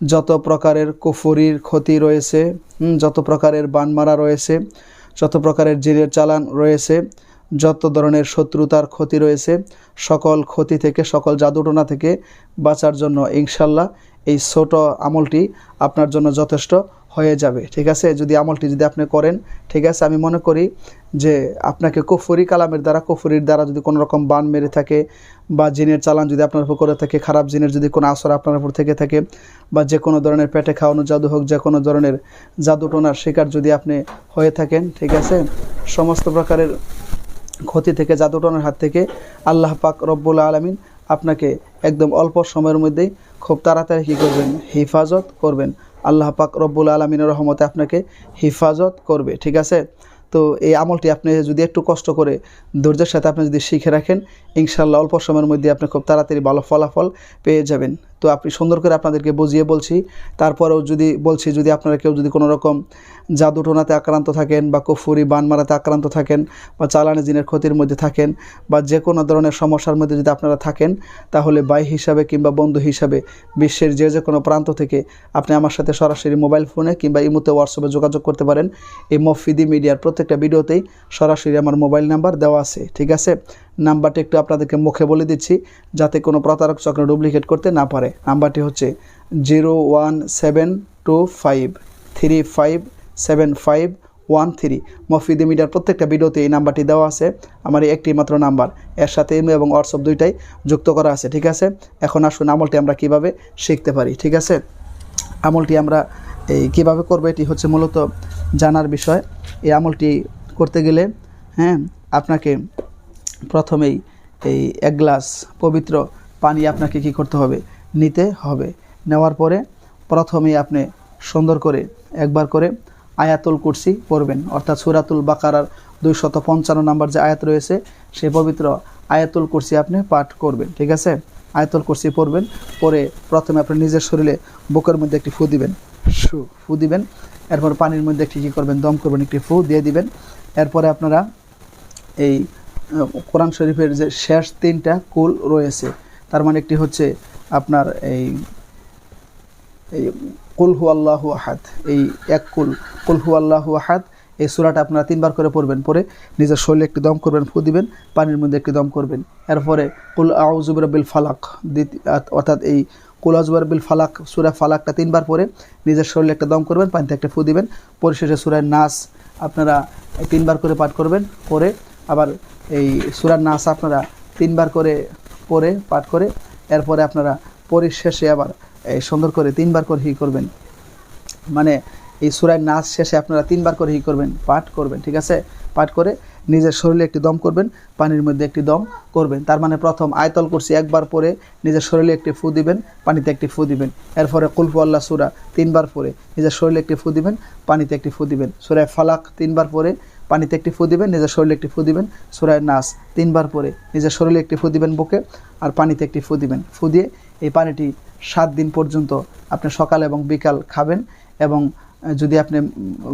যত প্রকারের কুফুরির ক্ষতি রয়েছে যত প্রকারের বানমারা রয়েছে, যত প্রকারের জেলের চালান রয়েছে, যত ধরনের শত্রুতার ক্ষতি রয়েছে, সকল ক্ষতি থেকে, সকল জাদুটনা থেকে বাঁচার জন্য ইনশাল্লাহ এই ছোট আমলটি আপনার জন্য যথেষ্ট হয়ে যাবে, ঠিক আছে? যদি আমলটি যদি আপনি করেন, ঠিক আছে? আমি মনে করি যে আপনাকে কুফুরি কালামের দ্বারা, কুফুরির দ্বারা যদি কোনো রকম বান মেরে থাকে বা জিনের চালান যদি আপনার উপর করে থাকে, খারাপ জিনের যদি কোনো আসর আপনার উপর থেকে থাকে বা যে কোনো ধরনের পেটে খাওয়ানো জাদু হোক, যে কোনো ধরনের জাদুটোনার শিকার যদি আপনি হয়ে থাকেন, ঠিক আছে? সমস্ত প্রকারের ক্ষতি থেকে জাদুটনার হাত থেকে আল্লাহ পাক রব্বুল আলমিন আপনাকে একদম অল্প সময়ের মধ্যেই খুব তাড়াতাড়ি কী করবেন? হেফাজত করবেন। আল্লাহ পাক রব্বুল আলমিনের রহমতে আপনাকে হেফাজত করবে, ঠিক আছে? তো এই আমলটি আপনি যদি একটু কষ্ট করে ধৈর্যের সাথে আপনি যদি শিখে রাখেন ইনশাল্লাহ অল্প সময়ের মধ্যে আপনি খুব তাড়াতাড়ি ভালো ফলাফল পেয়ে যাবেন। তো আপনি সুন্দর করে আপনাদেরকে বুঝিয়ে বলছি। তারপরেও যদি বলছি, যদি আপনারা কেউ যদি কোনো রকম জাদুটোনাতে আক্রান্ত থাকেন বা কুফুরি, বান মারাতে আক্রান্ত থাকেন বা চালানি জিনের ক্ষতির মধ্যে থাকেন বা যে কোনো ধরনের সমস্যার মধ্যে যদি আপনারা থাকেন, তাহলে বাই হিসাবে কিংবা বন্ধু হিসাবে বিশ্বের যে যে কোনো প্রান্ত থেকে আপনি আমার সাথে সরাসরি মোবাইল ফোনে কিংবা ইমুতে হোয়াটসঅ্যাপে যোগাযোগ করতে পারেন। এই মফিদি মিডিয়ার প্রত্যেকটা ভিডিওতেই সরাসরি আমার মোবাইল নাম্বার দেওয়া আছে, ঠিক আছে? নাম্বারটি একটু আপনাদেরকে মুখে বলে দিচ্ছি, যাতে কোনো প্রতারক চক্র ডুপ্লিকেট করতে না পারে। নাম্বারটি হচ্ছে zero one seven two five, three five seven five one three. মফিদি মিডিয়ার প্রত্যেকটা ভিডিওতে এই নাম্বারটি দেওয়া আছে। আমার একটি মাত্র নাম্বার। এর সাথে ইমো এবং হোয়াটসঅ্যাপ দুইটাই যুক্ত করা আছে, ঠিক আছে? এখন আসুন আমলটি আমরা কীভাবে শিখতে পারি, ঠিক আছে? আমলটি আমরা এই কীভাবে করব, এটি হচ্ছে মূলত জানার বিষয়। এই আমলটি করতে গেলে হ্যাঁ আপনাকে প্রথমেই এই এক গ্লাস পবিত্র পানি আপনাকে কি করতে হবে? নিতে হবে। নেওয়ার পরে প্রথমেই আপনি সুন্দর করে একবার করে আয়াতুল কুরসি পড়বেন। অর্থাৎ সুরাতুল বাকারার দুইশত পঞ্চান্ন নাম্বার যে আয়াত রয়েছে, সেই পবিত্র আয়াতুল কুরসি আপনি পাঠ করবেন, ঠিক আছে? আয়াতুল কুরসি পড়বেন, পরে প্রথমে আপনি নিজের শরীরে বুকের মধ্যে একটি ফু দিবেন। সু ফু দিবেন। এরপর পানির মধ্যে একটি কী করবেন? দম করবেন, একটি ফু দিয়ে দিবেন। এরপরে আপনারা এই কোরআন শরীফের যে শেষ তিনটা কুল রয়েছে, তার মানে একটি হচ্ছে আপনার এই কুল হু আল্লাহু আহাদ, এই এক কুল কুল হু আল্লাহু আহাদ, এই সুরাটা আপনারা তিনবার করে পড়বেন পরে নিজের শরীরে একটি দম করবেন, ফু দিবেন, পানির মধ্যে একটি দম করবেন। এরপরে কুল আউজুবর বিল ফালাক অর্থাৎ এই কুল আউজুবর বিল ফালাক, সুরা ফালাকটা তিনবার পরে নিজের শরীরে একটা দম করবেন, পানিতে একটা ফু দিবেন। পরিশেষে সুরায় নাস, আপনারা তিনবার করে পাঠ করবেন পরে আবার এই সুরার নাস আপনারা তিনবার করে পরে পাঠ করে, এরপরে আপনারা পরিশেষে আবার এই সুন্দর করে তিনবার করে হি করবেন। মানে এই সুরায় নাচ শেষে আপনারা তিনবার করে হি করবেন, পাঠ করবেন, ঠিক আছে? পাঠ করে নিজের শরীরে একটি দম করবেন, পানির মধ্যে একটি দম করবেন। তার মানে প্রথম আয়তল করছি একবার পরে নিজের শরীরে একটি ফু দিবেন, পানিতে একটি ফু দিবেন। এরপরে কুলফু আল্লাহ সুরা তিনবার পরে নিজের শরীরে একটি ফু দিবেন, পানিতে একটি ফু দিবেন। সুরায় ফালাক তিনবার পরে পানিতে একটি ফু দিবেন, নিজের শরীরে একটি ফু দিবেন, সুরায় নাস তিনবার পরে নিজের শরীরে একটি ফু দিবেন বুকে আর পানিতে একটি ফু দিবেন। ফু দিয়ে এই পানিটি সাত দিন পর্যন্ত আপনি সকাল এবং বিকাল খাবেন এবং যদি আপনি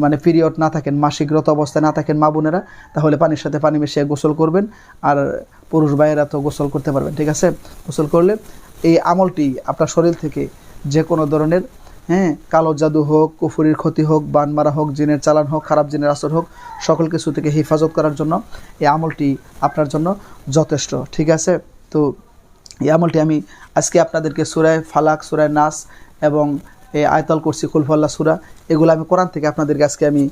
মানে পিরিয়ড না থাকেন, মাসিকরত অবস্থায় না থাকেন মা বোনেরা, তাহলে পানির সাথে পানি মিশিয়ে গোসল করবেন আর পুরুষ ভাইয়েরা তো গোসল করতে পারবেন, ঠিক আছে? গোসল করলে এই আমলটি আপনার শরীর থেকে যে কোনো ধরনের হ্যাঁ কালো জাদু হোক, কুফুরির ক্ষতি হোক বান মারা হোক, জিনের চালান হোক, খারাপ জিনের আসর হোক, সকল কিছু থেকে হেফাজত করার জন্য এই আমলটি আপনার জন্য যথেষ্ট, ঠিক আছে? তো এই আমলটি আমি আজকে আপনাদেরকে সুরায় ফালাক, সুরায় নাস এবং এই আয়তল করছি কুলফল্লা সুরা, এগুলো আমি কোরআন থেকে আপনাদেরকে আজকে আমি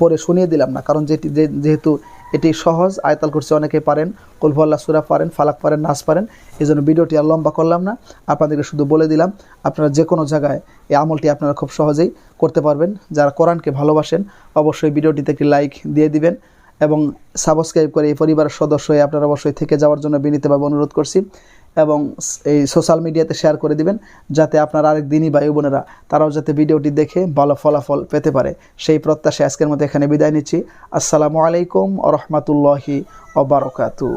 পরে শুনিয়ে দিলাম না। কারণ যেটি যেহেতু এটি সহজ, আয়তাল করছে অনেকে পারেন কুলফল্লা সুরা পারেন, ফালাক পারেন নাচ পারেন। এই জন্য ভিডিওটি আর লম্বা করলাম না, আপনাদেরকে শুধু বলে দিলাম, আপনারা যে কোনো জায়গায় এই আমলটি আপনারা খুব সহজেই করতে পারবেন। যারা কোরআনকে ভালোবাসেন, অবশ্যই ভিডিওটিতে একটি লাইক দিয়ে দিবেন এবং সাবস্ক্রাইব করে এই পরিবারের সদস্য হয়ে আপনারা অবশ্যই থেকে যাওয়ার জন্য বিনীতভাবে অনুরোধ করছি। এবং এই সোশ্যাল মিডিয়াতে শেয়ার করে দিবেন, যাতে আপনার আরেক দিনই ভাই বোনেরা তারাও যাতে ভিডিওটি দেখে ভালো ফলাফল পেতে পারে। সেই প্রত্যাশা আজকের মতো এখানে বিদায় নিচ্ছি। আসসালামু আলাইকুম আ রহমতুল্লাহি অবরকাতু